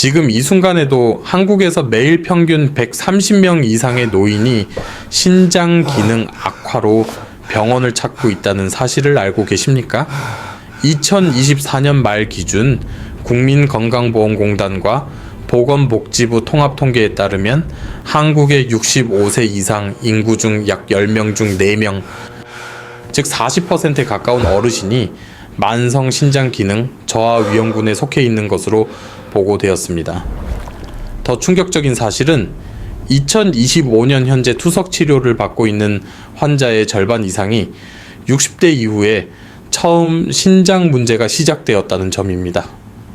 지금 이 순간에도 한국에서 매일 평균 130명 이상의 노인이 신장 기능 악화로 병원을 찾고 있다는 사실을 알고 계십니까? 2024년 말 기준 국민건강보험공단과 보건복지부 통합통계에 따르면 한국의 65세 이상 인구 중 약 10명 중 4명, 즉 40%에 가까운 어르신이 만성 신장 기능 저하 위험군에 속해 있는 것으로 보고되었습니다. 더 충격적인 사실은 2025년 현재 투석 치료를 받고 있는 환자의 절반 이상이 60대 이후에 처음 신장 문제가 시작되었다는 점입니다.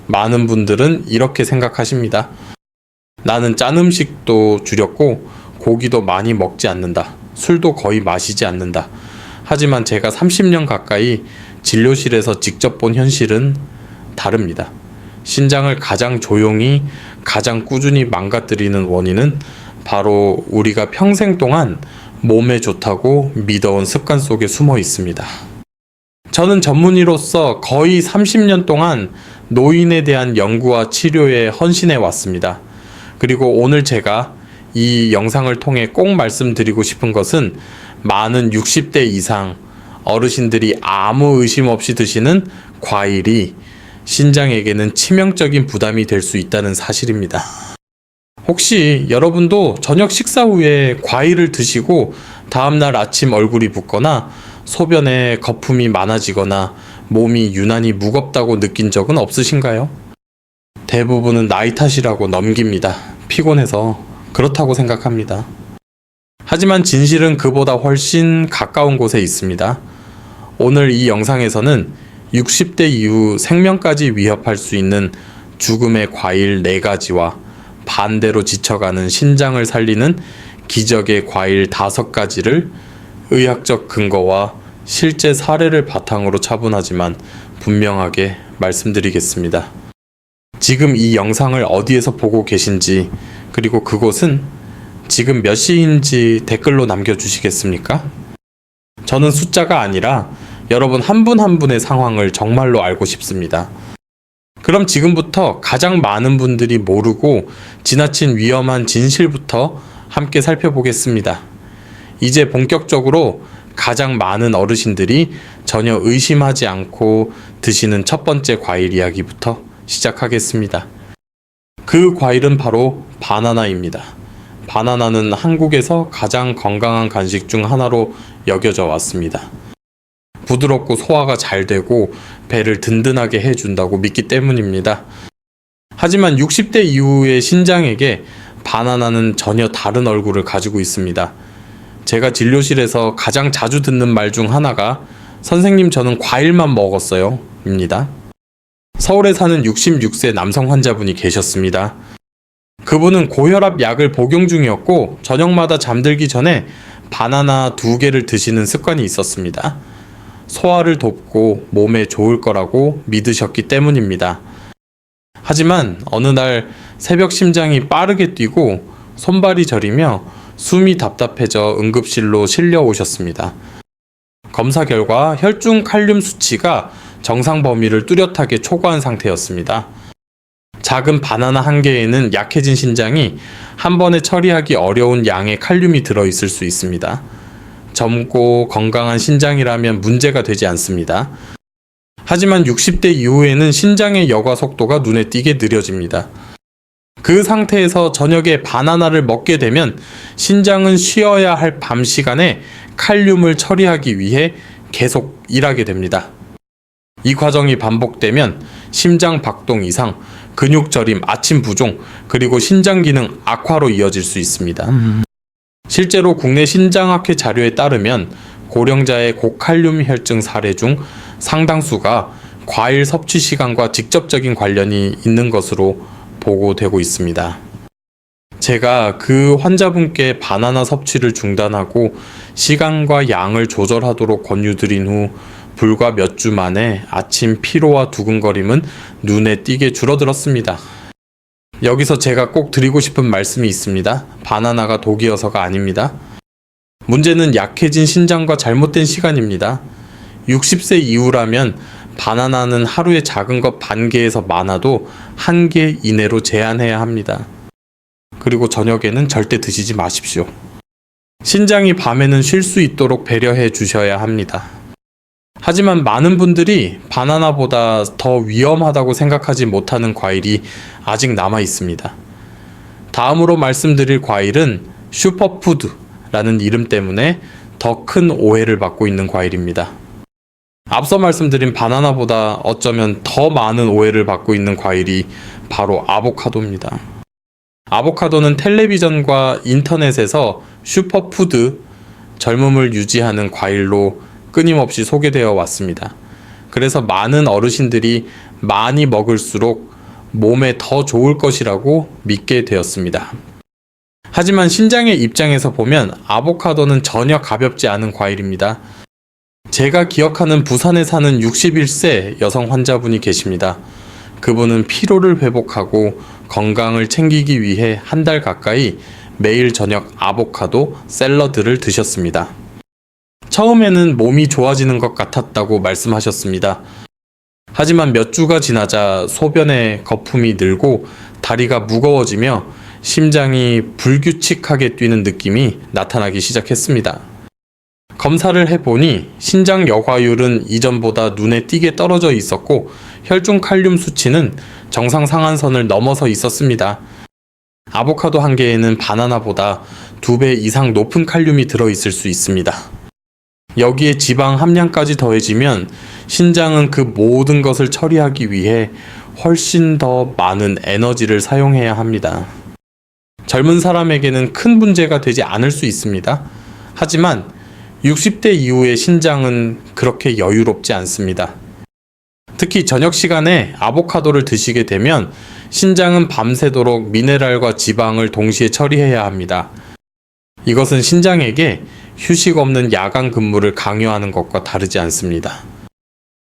많은 분들은 이렇게 생각하십니다. 나는 짠 음식도 줄였고 고기도 많이 먹지 않는다. 술도 거의 마시지 않는다. 하지만 제가 30년 가까이 진료실에서 직접 본 현실은 다릅니다. 신장을 가장 조용히 가장 꾸준히 망가뜨리는 원인은 바로 우리가 평생 동안 몸에 좋다고 믿어온 습관 속에 숨어 있습니다. 저는 전문의로서 거의 30년 동안 노인에 대한 연구와 치료에 헌신해 왔습니다. 그리고 오늘 제가 이 영상을 통해 꼭 말씀드리고 싶은 것은 많은 60대 이상 어르신들이 아무 의심 없이 드시는 과일이 신장에게는 치명적인 부담이 될 수 있다는 사실입니다. 혹시 여러분도 저녁 식사 후에 과일을 드시고 다음날 아침 얼굴이 붓거나 소변에 거품이 많아지거나 몸이 유난히 무겁다고 느낀 적은 없으신가요? 대부분은 나이 탓이라고 넘깁니다. 피곤해서 그렇다고 생각합니다. 하지만 진실은 그보다 훨씬 가까운 곳에 있습니다. 오늘 이 영상에서는 60대 이후 생명까지 위협할 수 있는 죽음의 과일 4가지와 반대로 지쳐가는 신장을 살리는 기적의 과일 5가지를 의학적 근거와 실제 사례를 바탕으로 차분하지만 분명하게 말씀드리겠습니다. 지금 이 영상을 어디에서 보고 계신지 그리고 그곳은 지금 몇 시인지 댓글로 남겨주시겠습니까? 저는 숫자가 아니라 여러분 한 분 한 분의 상황을 정말로 알고 싶습니다. 그럼 지금부터 가장 많은 분들이 모르고 지나친 위험한 진실부터 함께 살펴보겠습니다. 이제 본격적으로 가장 많은 어르신들이 전혀 의심하지 않고 드시는 첫 번째 과일 이야기부터 시작하겠습니다. 그 과일은 바로 바나나입니다. 바나나는 한국에서 가장 건강한 간식 중 하나로 여겨져 왔습니다. 부드럽고 소화가 잘 되고 배를 든든하게 해준다고 믿기 때문입니다. 하지만 60대 이후의 신장에게 바나나는 전혀 다른 얼굴을 가지고 있습니다. 제가 진료실에서 가장 자주 듣는 말 중 하나가 선생님 저는 과일만 먹었어요. 입니다. 서울에 사는 66세 남성 환자분이 계셨습니다. 그분은 고혈압 약을 복용 중이었고 저녁마다 잠들기 전에 바나나 두 개를 드시는 습관이 있었습니다. 소화를 돕고 몸에 좋을 거라고 믿으셨기 때문입니다. 하지만 어느 날 새벽 심장이 빠르게 뛰고 손발이 저리며 숨이 답답해져 응급실로 실려 오셨습니다. 검사 결과 혈중 칼륨 수치가 정상 범위를 뚜렷하게 초과한 상태였습니다. 작은 바나나 한 개에는 약해진 신장이 한 번에 처리하기 어려운 양의 칼륨이 들어있을 수 있습니다. 젊고 건강한 신장이라면 문제가 되지 않습니다. 하지만 60대 이후에는 신장의 여과 속도가 눈에 띄게 느려집니다. 그 상태에서 저녁에 바나나를 먹게 되면 신장은 쉬어야 할 밤 시간에 칼륨을 처리하기 위해 계속 일하게 됩니다. 이 과정이 반복되면 심장 박동 이상, 근육 저림, 아침 부종, 그리고 신장 기능 악화로 이어질 수 있습니다. 실제로 국내 신장학회 자료에 따르면 고령자의 고칼륨 혈증 사례 중 상당수가 과일 섭취 시간과 직접적인 관련이 있는 것으로 보고되고 있습니다. 제가 그 환자분께 바나나 섭취를 중단하고 시간과 양을 조절하도록 권유드린 후 불과 몇 주 만에 아침 피로와 두근거림은 눈에 띄게 줄어들었습니다. 여기서 제가 꼭 드리고 싶은 말씀이 있습니다. 바나나가 독이어서가 아닙니다. 문제는 약해진 신장과 잘못된 시간입니다. 60세 이후라면 바나나는 하루에 작은 것 반 개에서 많아도 한 개 이내로 제한해야 합니다. 그리고 저녁에는 절대 드시지 마십시오. 신장이 밤에는 쉴 수 있도록 배려해 주셔야 합니다. 하지만 많은 분들이 바나나보다 더 위험하다고 생각하지 못하는 과일이 아직 남아 있습니다. 다음으로 말씀드릴 과일은 슈퍼푸드라는 이름 때문에 더 큰 오해를 받고 있는 과일입니다. 앞서 말씀드린 바나나보다 어쩌면 더 많은 오해를 받고 있는 과일이 바로 아보카도입니다. 아보카도는 텔레비전과 인터넷에서 슈퍼푸드, 젊음을 유지하는 과일로 끊임없이 소개되어 왔습니다. 그래서 많은 어르신들이 많이 먹을수록 몸에 더 좋을 것이라고 믿게 되었습니다. 하지만 신장의 입장에서 보면 아보카도는 전혀 가볍지 않은 과일입니다. 제가 기억하는 부산에 사는 61세 여성 환자분이 계십니다. 그분은 피로를 회복하고 건강을 챙기기 위해 한 달 가까이 매일 저녁 아보카도 샐러드를 드셨습니다. 처음에는 몸이 좋아지는 것 같았다고 말씀하셨습니다. 하지만 몇 주가 지나자 소변에 거품이 늘고 다리가 무거워지며 심장이 불규칙하게 뛰는 느낌이 나타나기 시작했습니다. 검사를 해보니 신장 여과율은 이전보다 눈에 띄게 떨어져 있었고 혈중 칼륨 수치는 정상 상한선을 넘어서 있었습니다. 아보카도 한 개에는 바나나보다 두 배 이상 높은 칼륨이 들어있을 수 있습니다. 여기에 지방 함량까지 더해지면 신장은 그 모든 것을 처리하기 위해 훨씬 더 많은 에너지를 사용해야 합니다. 젊은 사람에게는 큰 문제가 되지 않을 수 있습니다. 하지만 60대 이후의 신장은 그렇게 여유롭지 않습니다. 특히 저녁 시간에 아보카도를 드시게 되면 신장은 밤새도록 미네랄과 지방을 동시에 처리해야 합니다. 이것은 신장에게 휴식 없는 야간 근무를 강요하는 것과 다르지 않습니다.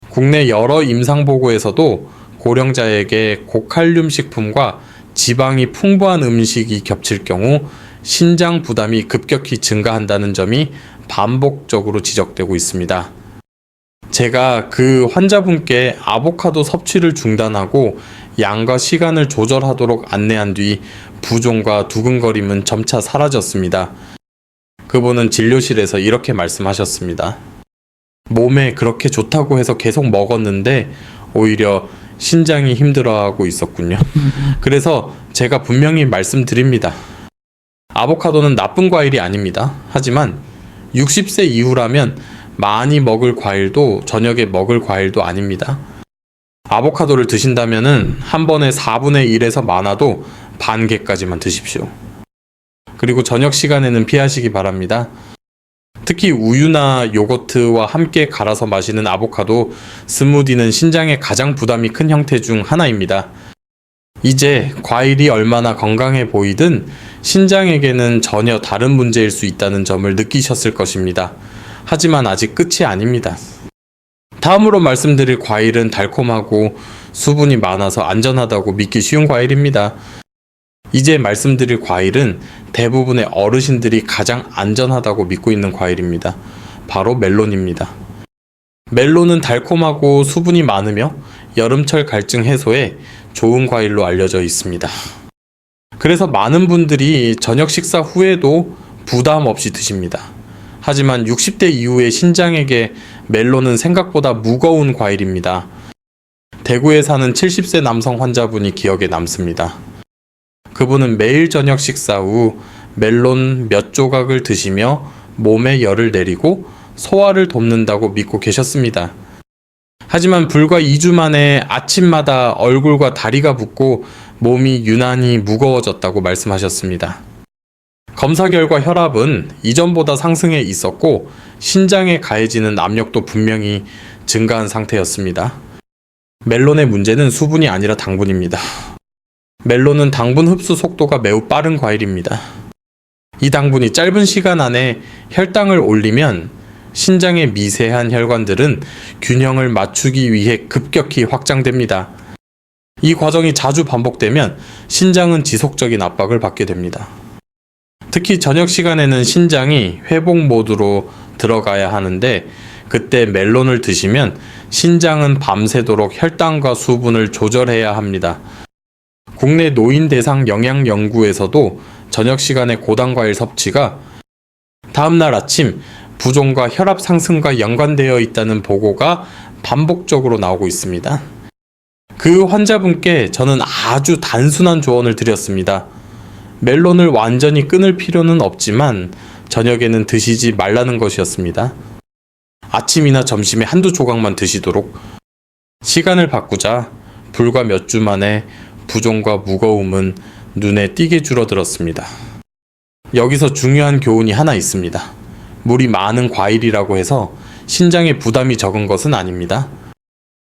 국내 여러 임상 보고에서도 고령자에게 고칼륨 식품과 지방이 풍부한 음식이 겹칠 경우 신장 부담이 급격히 증가한다는 점이 반복적으로 지적되고 있습니다. 제가 그 환자분께 아보카도 섭취를 중단하고 양과 시간을 조절하도록 안내한 뒤 부종과 두근거림은 점차 사라졌습니다. 그분은 진료실에서 이렇게 말씀하셨습니다. 몸에 그렇게 좋다고 해서 계속 먹었는데 오히려 신장이 힘들어하고 있었군요. 그래서 제가 분명히 말씀드립니다. 아보카도는 나쁜 과일이 아닙니다. 하지만 60세 이후라면 많이 먹을 과일도 저녁에 먹을 과일도 아닙니다. 아보카도를 드신다면은 한 번에 4분의 1에서 많아도 반 개까지만 드십시오. 그리고 저녁 시간에는 피하시기 바랍니다. 특히 우유나 요거트와 함께 갈아서 마시는 아보카도 스무디는 신장에 가장 부담이 큰 형태 중 하나입니다. 이제 과일이 얼마나 건강해 보이든 신장에게는 전혀 다른 문제일 수 있다는 점을 느끼셨을 것입니다. 하지만 아직 끝이 아닙니다. 다음으로 말씀드릴 과일은 달콤하고 수분이 많아서 안전하다고 믿기 쉬운 과일입니다. 이제 말씀드릴 과일은 대부분의 어르신들이 가장 안전하다고 믿고 있는 과일입니다. 바로 멜론입니다. 멜론은 달콤하고 수분이 많으며 여름철 갈증 해소에 좋은 과일로 알려져 있습니다. 그래서 많은 분들이 저녁 식사 후에도 부담 없이 드십니다. 하지만 60대 이후의 신장에게 멜론은 생각보다 무거운 과일입니다. 대구에 사는 70세 남성 환자분이 기억에 남습니다. 그분은 매일 저녁 식사 후 멜론 몇 조각을 드시며 몸에 열을 내리고 소화를 돕는다고 믿고 계셨습니다. 하지만 불과 2주 만에 아침마다 얼굴과 다리가 붓고 몸이 유난히 무거워졌다고 말씀하셨습니다. 검사 결과 혈압은 이전보다 상승해 있었고 신장에 가해지는 압력도 분명히 증가한 상태였습니다. 멜론의 문제는 수분이 아니라 당분입니다. 멜론은 당분 흡수 속도가 매우 빠른 과일입니다. 이 당분이 짧은 시간 안에 혈당을 올리면 신장의 미세한 혈관들은 균형을 맞추기 위해 급격히 확장됩니다. 이 과정이 자주 반복되면 신장은 지속적인 압박을 받게 됩니다. 특히 저녁 시간에는 신장이 회복 모드로 들어가야 하는데 그때 멜론을 드시면 신장은 밤새도록 혈당과 수분을 조절해야 합니다. 국내 노인 대상 영양 연구에서도 저녁 시간에 고당 과일 섭취가 다음날 아침 부종과 혈압 상승과 연관되어 있다는 보고가 반복적으로 나오고 있습니다. 그 환자분께 저는 아주 단순한 조언을 드렸습니다. 멜론을 완전히 끊을 필요는 없지만 저녁에는 드시지 말라는 것이었습니다. 아침이나 점심에 한두 조각만 드시도록 시간을 바꾸자 불과 몇 주 만에 부종과 무거움은 눈에 띄게 줄어들었습니다. 여기서 중요한 교훈이 하나 있습니다. 물이 많은 과일이라고 해서 신장에 부담이 적은 것은 아닙니다.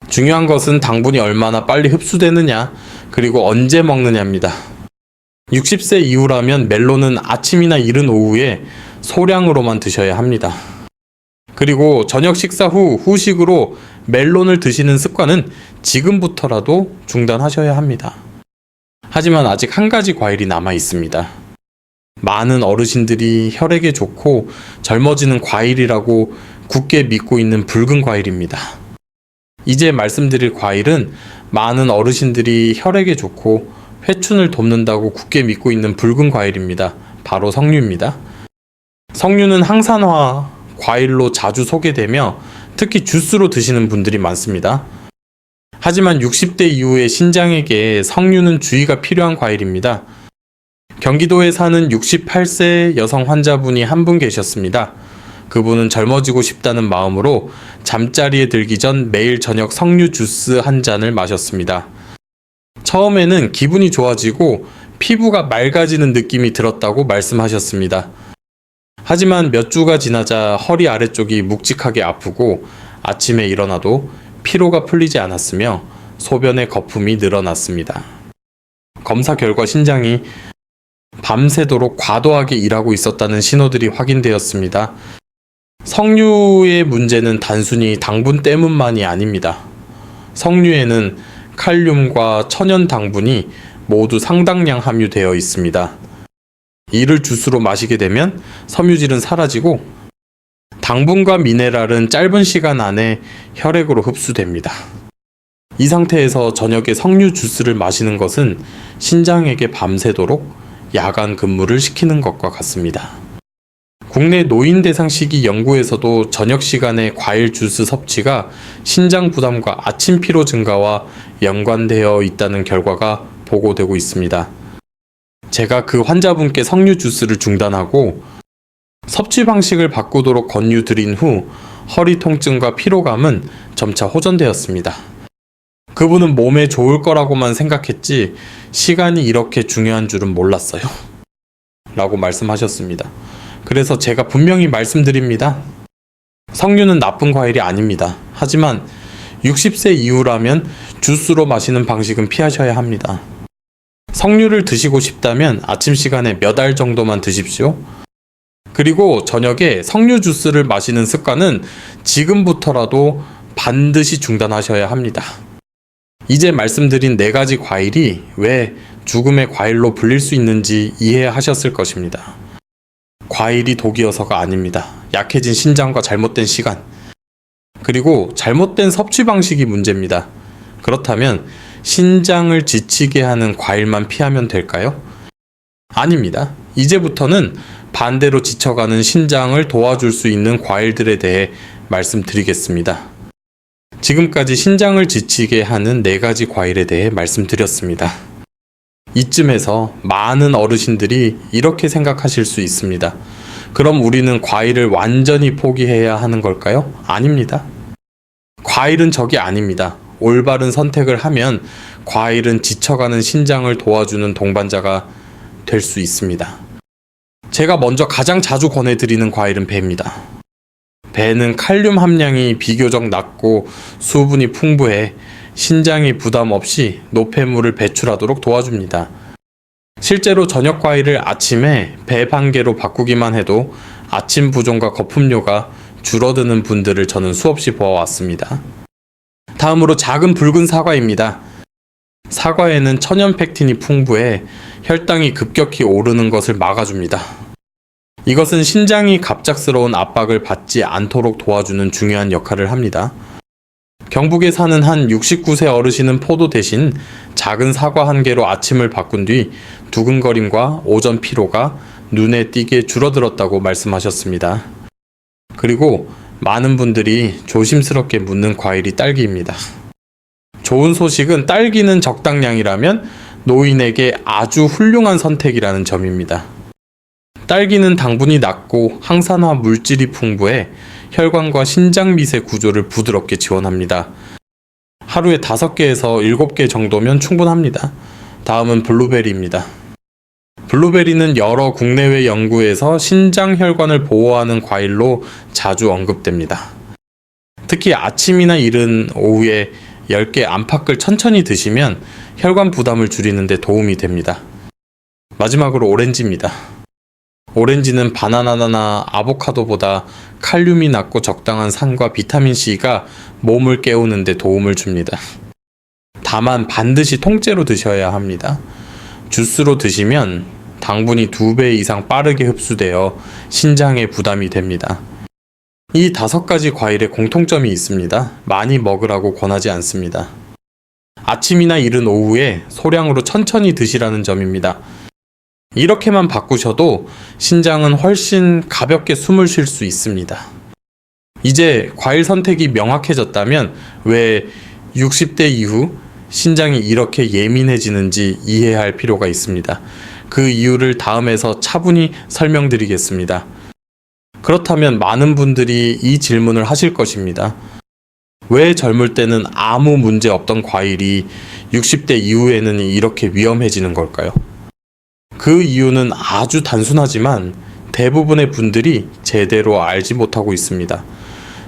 중요한 것은 당분이 얼마나 빨리 흡수되느냐, 그리고 언제 먹느냐입니다. 60세 이후라면 멜론은 아침이나 이른 오후에 소량으로만 드셔야 합니다. 그리고 저녁 식사 후 후식으로 멜론을 드시는 습관은 지금부터라도 중단하셔야 합니다. 하지만 아직 한 가지 과일이 남아 있습니다. 많은 어르신들이 혈액에 좋고 젊어지는 과일이라고 굳게 믿고 있는 붉은 과일입니다. 이제 말씀드릴 과일은 많은 어르신들이 혈액에 좋고 회춘을 돕는다고 굳게 믿고 있는 붉은 과일입니다. 바로 석류입니다. 석류는 항산화 과일로 자주 소개되며 특히 주스로 드시는 분들이 많습니다. 하지만 60대 이후의 신장에게 석류는 주의가 필요한 과일입니다. 경기도에 사는 68세 여성 환자분이 한 분 계셨습니다. 그분은 젊어지고 싶다는 마음으로 잠자리에 들기 전 매일 저녁 석류 주스 한 잔을 마셨습니다. 처음에는 기분이 좋아지고 피부가 맑아지는 느낌이 들었다고 말씀하셨습니다. 하지만 몇 주가 지나자 허리 아래쪽이 묵직하게 아프고 아침에 일어나도 피로가 풀리지 않았으며 소변의 거품이 늘어났습니다. 검사 결과 신장이 밤새도록 과도하게 일하고 있었다는 신호들이 확인되었습니다. 석류의 문제는 단순히 당분 때문만이 아닙니다. 석류에는 칼륨과 천연 당분이 모두 상당량 함유되어 있습니다. 이를 주스로 마시게 되면 섬유질은 사라지고 당분과 미네랄은 짧은 시간 안에 혈액으로 흡수됩니다. 이 상태에서 저녁에 석류 주스를 마시는 것은 신장에게 밤새도록 야간 근무를 시키는 것과 같습니다. 국내 노인 대상 시기 연구에서도 저녁 시간에 과일 주스 섭취가 신장 부담과 아침 피로 증가와 연관되어 있다는 결과가 보고되고 있습니다. 제가 그 환자분께 석류 주스를 중단하고 섭취 방식을 바꾸도록 권유드린 후 허리 통증과 피로감은 점차 호전되었습니다. 그분은 몸에 좋을 거라고만 생각했지 시간이 이렇게 중요한 줄은 몰랐어요. 라고 말씀하셨습니다. 그래서 제가 분명히 말씀드립니다. 석류는 나쁜 과일이 아닙니다. 하지만 60세 이후라면 주스로 마시는 방식은 피하셔야 합니다. 석류를 드시고 싶다면 아침 시간에 몇 알 정도만 드십시오. 그리고 저녁에 석류 주스를 마시는 습관은 지금부터라도 반드시 중단하셔야 합니다. 이제 말씀드린 네 가지 과일이 왜 죽음의 과일로 불릴 수 있는지 이해하셨을 것입니다. 과일이 독이어서가 아닙니다. 약해진 신장과 잘못된 시간, 그리고 잘못된 섭취 방식이 문제입니다. 그렇다면 신장을 지치게 하는 과일만 피하면 될까요? 아닙니다. 이제부터는 반대로 지쳐가는 신장을 도와줄 수 있는 과일들에 대해 말씀드리겠습니다. 지금까지 신장을 지치게 하는 네 가지 과일에 대해 말씀드렸습니다. 이쯤에서 많은 어르신들이 이렇게 생각하실 수 있습니다. 그럼 우리는 과일을 완전히 포기해야 하는 걸까요? 아닙니다. 과일은 적이 아닙니다. 올바른 선택을 하면 과일은 지쳐가는 신장을 도와주는 동반자가 될 수 있습니다. 제가 먼저 가장 자주 권해드리는 과일은 배입니다. 배는 칼륨 함량이 비교적 낮고 수분이 풍부해 신장이 부담 없이 노폐물을 배출하도록 도와줍니다. 실제로 저녁 과일을 아침에 배 반 개로 바꾸기만 해도 아침 부종과 거품료가 줄어드는 분들을 저는 수없이 보아왔습니다. 다음으로 작은 붉은 사과입니다. 사과에는 천연 펙틴이 풍부해 혈당이 급격히 오르는 것을 막아줍니다. 이것은 신장이 갑작스러운 압박을 받지 않도록 도와주는 중요한 역할을 합니다. 경북에 사는 한 69세 어르신은 포도 대신 작은 사과 한 개로 아침을 바꾼 뒤 두근거림과 오전 피로가 눈에 띄게 줄어들었다고 말씀하셨습니다. 그리고 많은 분들이 조심스럽게 묻는 과일이 딸기입니다. 좋은 소식은 딸기는 적당량이라면 노인에게 아주 훌륭한 선택이라는 점입니다. 딸기는 당분이 낮고 항산화 물질이 풍부해 혈관과 신장 미세 구조를 부드럽게 지원합니다. 하루에 5개에서 7개 정도면 충분합니다. 다음은 블루베리입니다. 블루베리는 여러 국내외 연구에서 신장 혈관을 보호하는 과일로 자주 언급됩니다. 특히 아침이나 이른 오후에 10개 안팎을 천천히 드시면 혈관 부담을 줄이는 데 도움이 됩니다. 마지막으로 오렌지입니다. 오렌지는 바나나나 아보카도보다 칼륨이 낮고 적당한 산과 비타민C가 몸을 깨우는 데 도움을 줍니다. 다만 반드시 통째로 드셔야 합니다. 주스로 드시면 당분이 2배 이상 빠르게 흡수되어 신장에 부담이 됩니다. 이 다섯 가지 과일에 공통점이 있습니다. 많이 먹으라고 권하지 않습니다. 아침이나 이른 오후에 소량으로 천천히 드시라는 점입니다. 이렇게만 바꾸셔도 신장은 훨씬 가볍게 숨을 쉴 수 있습니다. 이제 과일 선택이 명확해졌다면 왜 60대 이후 신장이 이렇게 예민해지는지 이해할 필요가 있습니다. 그 이유를 다음에서 차분히 설명드리겠습니다. 그렇다면 많은 분들이 이 질문을 하실 것입니다. 왜 젊을 때는 아무 문제 없던 과일이 60대 이후에는 이렇게 위험해지는 걸까요? 그 이유는 아주 단순하지만 대부분의 분들이 제대로 알지 못하고 있습니다.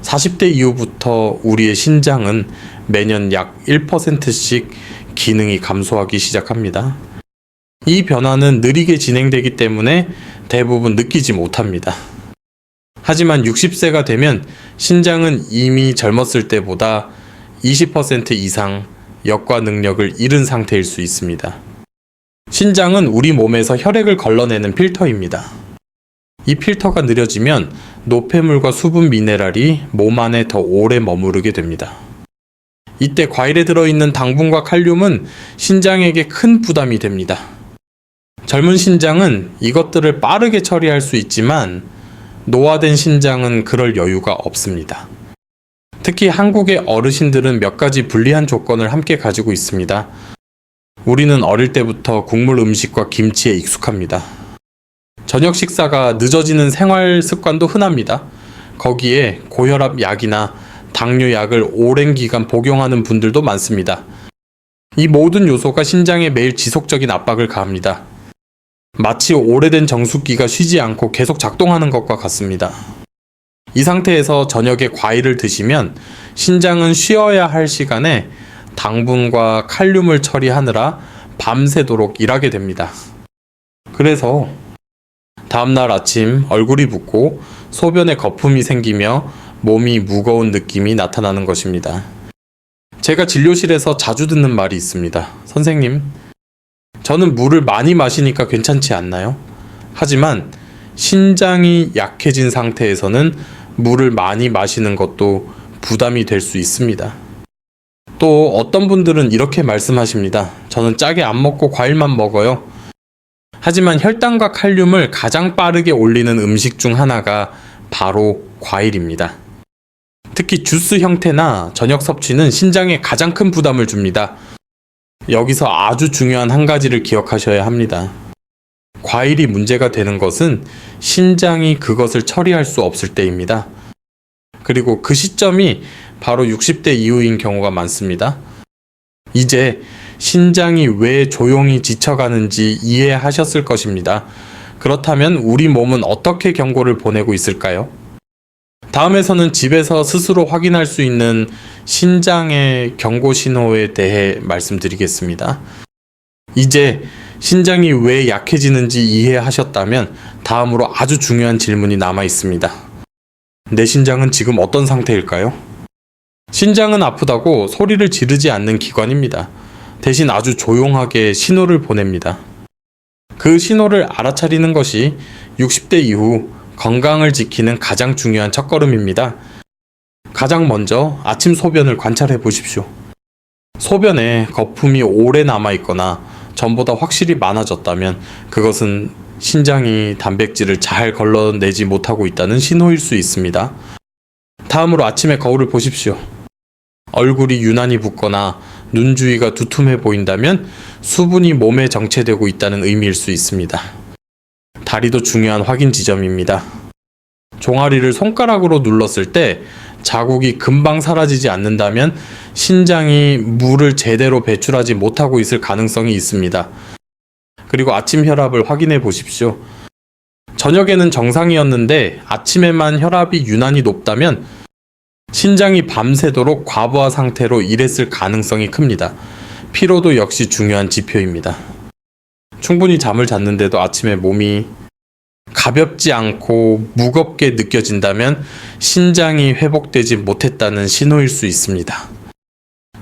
40대 이후부터 우리의 신장은 매년 약 1%씩 기능이 감소하기 시작합니다. 이 변화는 느리게 진행되기 때문에 대부분 느끼지 못합니다. 하지만 60세가 되면 신장은 이미 젊었을 때보다 20% 이상 역과 능력을 잃은 상태일 수 있습니다. 신장은 우리 몸에서 혈액을 걸러내는 필터입니다. 이 필터가 느려지면 노폐물과 수분 미네랄이 몸 안에 더 오래 머무르게 됩니다. 이때 과일에 들어있는 당분과 칼륨은 신장에게 큰 부담이 됩니다. 젊은 신장은 이것들을 빠르게 처리할 수 있지만 노화된 신장은 그럴 여유가 없습니다. 특히 한국의 어르신들은 몇 가지 불리한 조건을 함께 가지고 있습니다. 우리는 어릴 때부터 국물 음식과 김치에 익숙합니다. 저녁 식사가 늦어지는 생활 습관도 흔합니다. 거기에 고혈압 약이나 당뇨 약을 오랜 기간 복용하는 분들도 많습니다. 이 모든 요소가 신장에 매일 지속적인 압박을 가합니다. 마치 오래된 정수기가 쉬지 않고 계속 작동하는 것과 같습니다. 이 상태에서 저녁에 과일을 드시면 신장은 쉬어야 할 시간에 당분과 칼륨을 처리하느라 밤새도록 일하게 됩니다. 그래서 다음날 아침 얼굴이 붓고 소변에 거품이 생기며 몸이 무거운 느낌이 나타나는 것입니다. 제가 진료실에서 자주 듣는 말이 있습니다. 선생님, 저는 물을 많이 마시니까 괜찮지 않나요? 하지만 신장이 약해진 상태에서는 물을 많이 마시는 것도 부담이 될 수 있습니다. 또 어떤 분들은 이렇게 말씀하십니다. 저는 짜게 안 먹고 과일만 먹어요. 하지만 혈당과 칼륨을 가장 빠르게 올리는 음식 중 하나가 바로 과일입니다. 특히 주스 형태나 저녁 섭취는 신장에 가장 큰 부담을 줍니다. 여기서 아주 중요한 한 가지를 기억하셔야 합니다. 과일이 문제가 되는 것은 신장이 그것을 처리할 수 없을 때입니다. 그리고 그 시점이 바로 60대 이후인 경우가 많습니다. 이제 신장이 왜 조용히 지쳐가는지 이해하셨을 것입니다. 그렇다면 우리 몸은 어떻게 경고를 보내고 있을까요? 다음에서는 집에서 스스로 확인할 수 있는 신장의 경고 신호에 대해 말씀드리겠습니다. 이제 신장이 왜 약해지는지 이해하셨다면 다음으로 아주 중요한 질문이 남아 있습니다. 내 신장은 지금 어떤 상태일까요? 신장은 아프다고 소리를 지르지 않는 기관입니다. 대신 아주 조용하게 신호를 보냅니다. 그 신호를 알아차리는 것이 60대 이후 건강을 지키는 가장 중요한 첫걸음입니다. 가장 먼저 아침 소변을 관찰해 보십시오. 소변에 거품이 오래 남아 있거나 전보다 확실히 많아졌다면 그것은 신장이 단백질을 잘 걸러내지 못하고 있다는 신호일 수 있습니다. 다음으로 아침에 거울을 보십시오. 얼굴이 유난히 붓거나 눈 주위가 두툼해 보인다면 수분이 몸에 정체되고 있다는 의미일 수 있습니다. 다리도 중요한 확인 지점입니다. 종아리를 손가락으로 눌렀을 때 자국이 금방 사라지지 않는다면 신장이 물을 제대로 배출하지 못하고 있을 가능성이 있습니다. 그리고 아침 혈압을 확인해 보십시오. 저녁에는 정상이었는데 아침에만 혈압이 유난히 높다면 신장이 밤새도록 과부하 상태로 일했을 가능성이 큽니다. 피로도 역시 중요한 지표입니다. 충분히 잠을 잤는데도 아침에 몸이 가볍지 않고 무겁게 느껴진다면 신장이 회복되지 못했다는 신호일 수 있습니다.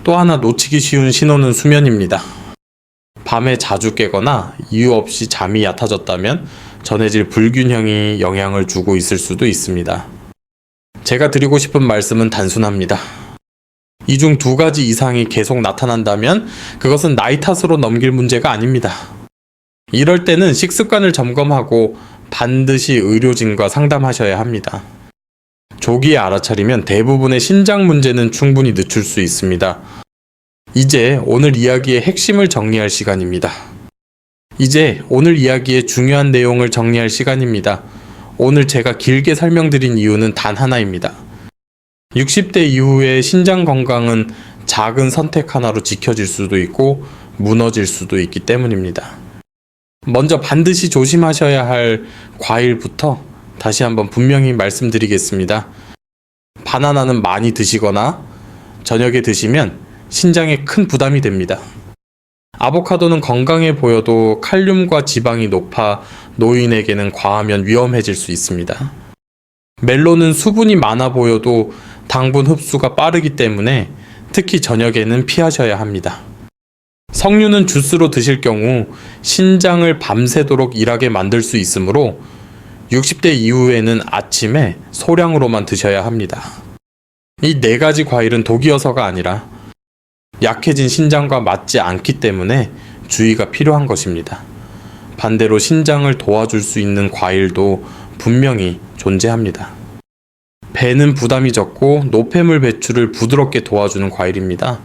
또 하나 놓치기 쉬운 신호는 수면입니다. 밤에 자주 깨거나 이유 없이 잠이 얕아졌다면 전해질 불균형이 영향을 주고 있을 수도 있습니다. 제가 드리고 싶은 말씀은 단순합니다. 이 중 두 가지 이상이 계속 나타난다면 그것은 나이 탓으로 넘길 문제가 아닙니다. 이럴 때는 식습관을 점검하고 반드시 의료진과 상담하셔야 합니다. 조기에 알아차리면 대부분의 신장 문제는 충분히 늦출 수 있습니다. 이제 오늘 이야기의 핵심을 정리할 시간입니다. 이제 오늘 이야기의 중요한 내용을 정리할 시간입니다. 오늘 제가 길게 설명드린 이유는 단 하나입니다. 60대 이후의 신장 건강은 작은 선택 하나로 지켜질 수도 있고 무너질 수도 있기 때문입니다. 먼저 반드시 조심하셔야 할 과일부터 다시 한번 분명히 말씀드리겠습니다. 바나나는 많이 드시거나 저녁에 드시면 신장에 큰 부담이 됩니다. 아보카도는 건강해 보여도 칼륨과 지방이 높아 노인에게는 과하면 위험해질 수 있습니다. 멜론은 수분이 많아 보여도 당분 흡수가 빠르기 때문에 특히 저녁에는 피하셔야 합니다. 석류는 주스로 드실 경우 신장을 밤새도록 일하게 만들 수 있으므로 60대 이후에는 아침에 소량으로만 드셔야 합니다. 이 네 가지 과일은 독이어서가 아니라 약해진 신장과 맞지 않기 때문에 주의가 필요한 것입니다. 반대로 신장을 도와줄 수 있는 과일도 분명히 존재합니다. 배는 부담이 적고 노폐물 배출을 부드럽게 도와주는 과일입니다.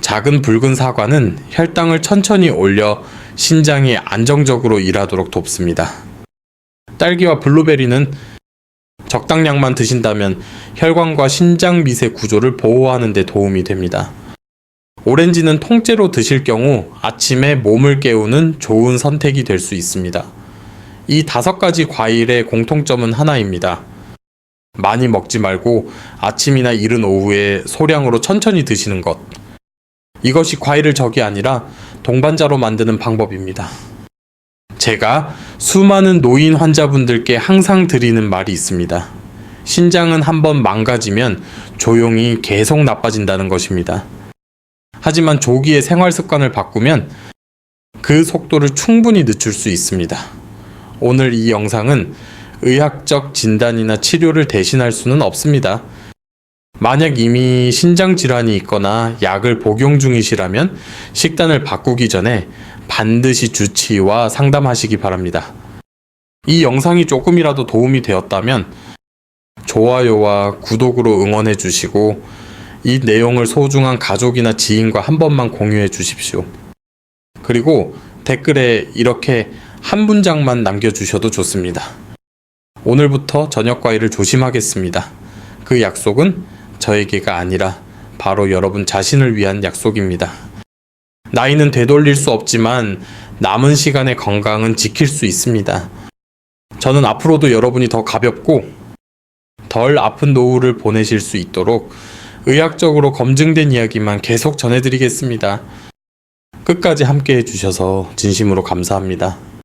작은 붉은 사과는 혈당을 천천히 올려 신장이 안정적으로 일하도록 돕습니다. 딸기와 블루베리는 적당량만 드신다면 혈관과 신장 미세 구조를 보호하는 데 도움이 됩니다. 오렌지는 통째로 드실 경우 아침에 몸을 깨우는 좋은 선택이 될 수 있습니다. 이 다섯 가지 과일의 공통점은 하나입니다. 많이 먹지 말고 아침이나 이른 오후에 소량으로 천천히 드시는 것. 이것이 과일을 적이 아니라 동반자로 만드는 방법입니다. 제가 수많은 노인 환자분들께 항상 드리는 말이 있습니다. 신장은 한번 망가지면 조용히 계속 나빠진다는 것입니다. 하지만 조기에 생활 습관을 바꾸면 그 속도를 충분히 늦출 수 있습니다. 오늘 이 영상은 의학적 진단이나 치료를 대신할 수는 없습니다. 만약 이미 신장 질환이 있거나 약을 복용 중이시라면 식단을 바꾸기 전에 반드시 주치의와 상담하시기 바랍니다. 이 영상이 조금이라도 도움이 되었다면 좋아요와 구독으로 응원해 주시고 이 내용을 소중한 가족이나 지인과 한 번만 공유해 주십시오. 그리고 댓글에 이렇게 한 문장만 남겨주셔도 좋습니다. 오늘부터 저녁 과일을 조심하겠습니다. 그 약속은 저에게가 아니라 바로 여러분 자신을 위한 약속입니다. 나이는 되돌릴 수 없지만 남은 시간의 건강은 지킬 수 있습니다. 저는 앞으로도 여러분이 더 가볍고 덜 아픈 노후를 보내실 수 있도록 의학적으로 검증된 이야기만 계속 전해드리겠습니다. 끝까지 함께 해주셔서 진심으로 감사합니다.